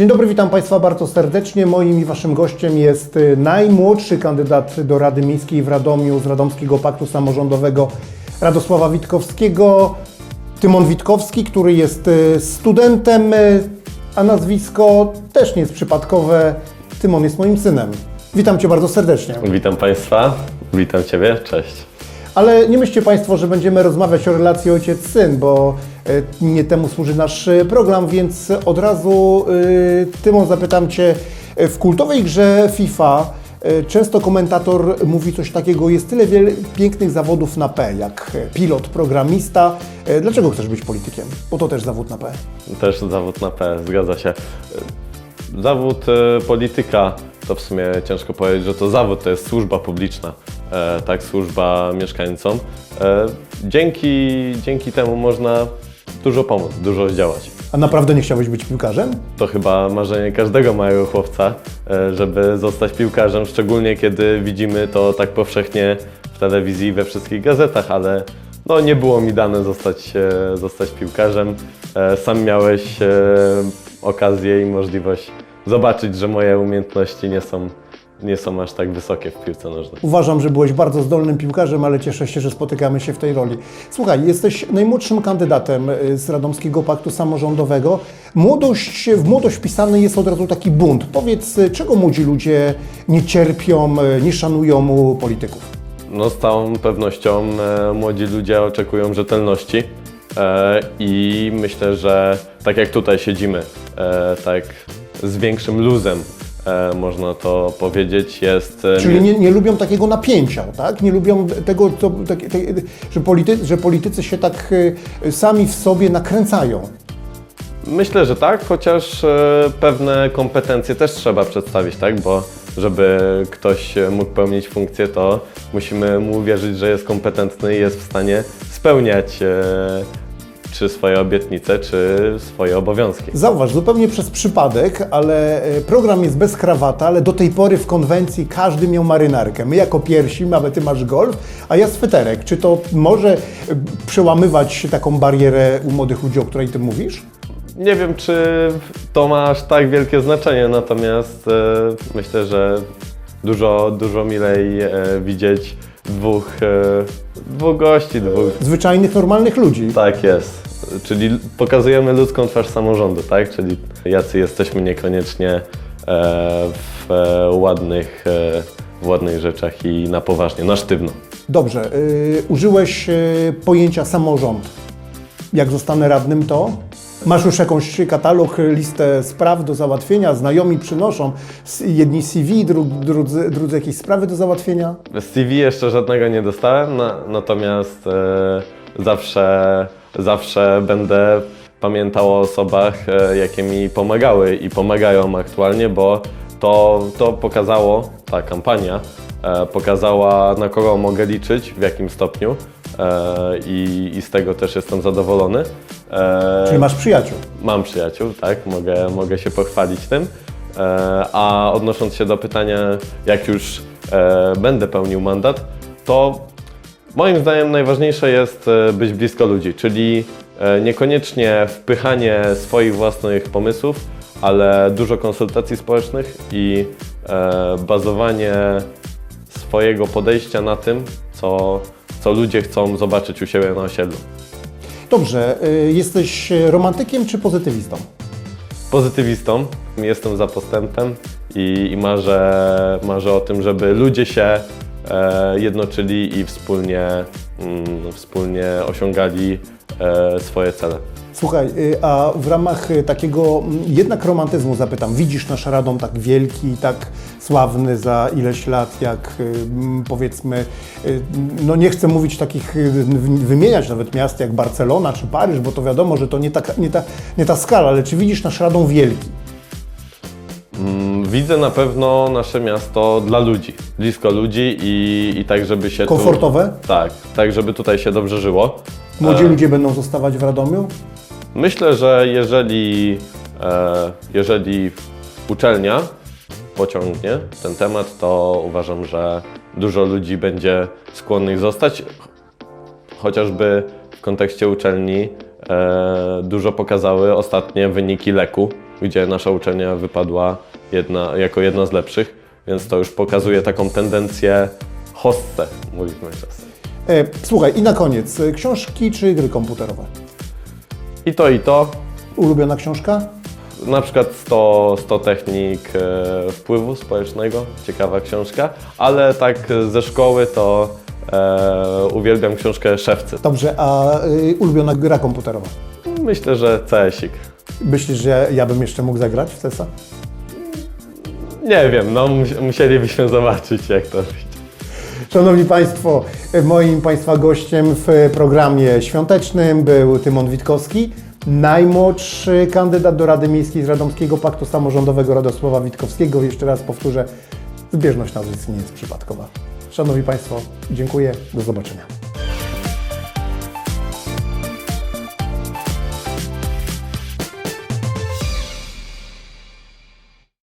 Dzień dobry, witam Państwa bardzo serdecznie. Moim i Waszym gościem jest y, najmłodszy kandydat do Rady Miejskiej w Radomiu z Radomskiego Paktu Samorządowego Radosława Witkowskiego, Tymon Witkowski, który jest y, studentem, y, a nazwisko też nie jest przypadkowe. Tymon jest moim synem. Witam Cię bardzo serdecznie. Witam Państwa, witam Ciebie, cześć. Ale nie myślcie Państwo, że będziemy rozmawiać o relacji ojciec-syn, bo e, nie temu służy nasz e, program, więc od razu e, Tymon zapytam Cię. W kultowej grze FIFA często komentator mówi coś takiego, jest tyle wiele pięknych zawodów na P, jak pilot, programista. Dlaczego chcesz być politykiem? Bo to też zawód na P. Też zawód na P, zgadza się. Zawód polityka to w sumie ciężko powiedzieć, że to zawód to jest służba publiczna, tak, służba mieszkańcom. E, dzięki, dzięki temu można dużo pomóc, dużo zdziałać. A naprawdę nie chciałeś być piłkarzem? To chyba marzenie każdego małego chłopca, e, żeby zostać piłkarzem, szczególnie kiedy widzimy to tak powszechnie w telewizji i we wszystkich gazetach, ale no, nie było mi dane zostać, e, zostać piłkarzem. E, Sam miałeś e, okazję i możliwość zobaczyć, że moje umiejętności nie są, nie są aż tak wysokie w piłce nożnej. Uważam, że byłeś bardzo zdolnym piłkarzem, ale cieszę się, że spotykamy się w tej roli. Słuchaj, jesteś najmłodszym kandydatem y, z Radomskiego Paktu Samorządowego. Młodość, w młodość wpisany jest od razu taki bunt. Powiedz, y, czego młodzi ludzie nie cierpią, y, nie szanują polityków? No z całą pewnością e, młodzi ludzie oczekują rzetelności e, i myślę, że tak jak tutaj siedzimy, e, tak z większym luzem e, można to powiedzieć, jest... e, Czyli nie, nie lubią takiego napięcia, tak? Nie lubią tego, co, tak, tak, że, polity, że politycy się tak y, sami w sobie nakręcają. Myślę, że tak, chociaż e, pewne kompetencje też trzeba przedstawić, tak? Bo żeby ktoś e, mógł pełnić funkcję, to musimy mu uwierzyć, że jest kompetentny i jest w stanie spełniać e, czy swoje obietnice, czy swoje obowiązki. Zauważ, zupełnie przez przypadek, ale e, program jest bez krawata, ale do tej pory w konwencji każdy miał marynarkę. My jako pierwsi mamy, ty masz golf, a ja sweterek. Czy to może e, przełamywać taką barierę u młodych ludzi, o której ty mówisz? Nie wiem, czy to ma aż tak wielkie znaczenie, natomiast e, myślę, że dużo, dużo milej widzieć dwóch, e, dwóch gości, dwóch Zwyczajnych, normalnych ludzi. Tak jest. Czyli pokazujemy ludzką twarz samorządu, tak? Czyli jacy jesteśmy niekoniecznie e, w e, ładnych, e, w ładnych rzeczach i na poważnie, na sztywno. Dobrze, y, użyłeś y, pojęcia samorząd. Jak zostanę radnym, to? Masz już jakąś katalog, listę spraw do załatwienia, znajomi przynoszą, jedni CV, dru, drudzy, drudzy jakieś sprawy do załatwienia? CV jeszcze żadnego nie dostałem, na, natomiast e, zawsze, zawsze będę pamiętał o osobach, e, jakie mi pomagały i pomagają aktualnie, bo to, to pokazało, ta kampania e, pokazała na kogo mogę liczyć, w jakim stopniu e, i, i z tego też jestem zadowolony. E, Czyli masz przyjaciół. Mam przyjaciół, tak, mogę, mogę się pochwalić tym. E, a odnosząc się do pytania, jak już e, będę pełnił mandat, to moim zdaniem najważniejsze jest e, być blisko ludzi, czyli e, niekoniecznie wpychanie swoich własnych pomysłów, ale dużo konsultacji społecznych i e, bazowanie swojego podejścia na tym, co, co ludzie chcą zobaczyć u siebie na osiedlu. Dobrze, y, jesteś romantykiem czy pozytywistą? pozytywistą, jestem za postępem i, i marzę, marzę o tym, żeby ludzie się e, jednoczyli i wspólnie, mm, wspólnie osiągali e, swoje cele. Słuchaj, y, a w ramach y, takiego mm, jednak romantyzmu zapytam, widzisz nasz Radom tak wielki, tak sławny za ileś lat, jak y, mm, powiedzmy, y, no nie chcę mówić takich, wymieniać nawet miast jak Barcelona czy Paryż, bo to wiadomo, że to nie, taka, nie, ta, nie ta skala, ale czy widzisz nasz Radom wielki? Mm, Widzę na pewno nasze miasto dla ludzi, blisko ludzi i, i tak, żeby się Komfortowe? Tu, tak, tak, żeby tutaj się dobrze żyło. Młodzi E, ludzie będą zostawać w Radomiu? Myślę, że jeżeli, e, jeżeli uczelnia pociągnie ten temat, to uważam, że dużo ludzi będzie skłonnych zostać, chociażby w kontekście uczelni e, dużo pokazały ostatnie wyniki leku, gdzie nasza uczelnia wypadła jedna, jako jedna z lepszych, więc to już pokazuje taką tendencję hostce, mówimy czasem. Słuchaj, i na koniec, e, książki czy gry komputerowe? I to, i to. Ulubiona książka? Na przykład 100, 100 technik e, wpływu społecznego, ciekawa książka, ale tak ze szkoły to e, uwielbiam książkę Szewcy. Dobrze, a y, ulubiona gra komputerowa? Myślę, że CSik. Myślisz, że ja bym jeszcze mógł zagrać w CESa? Nie wiem, no mus- musielibyśmy zobaczyć jak to. Szanowni Państwo, moim Państwa gościem w programie świątecznym był Tymon Witkowski, najmłodszy kandydat do Rady Miejskiej z Radomskiego Paktu Samorządowego Radosława Witkowskiego. Jeszcze raz powtórzę, zbieżność nazwisk nie jest przypadkowa. Szanowni Państwo, dziękuję, do zobaczenia.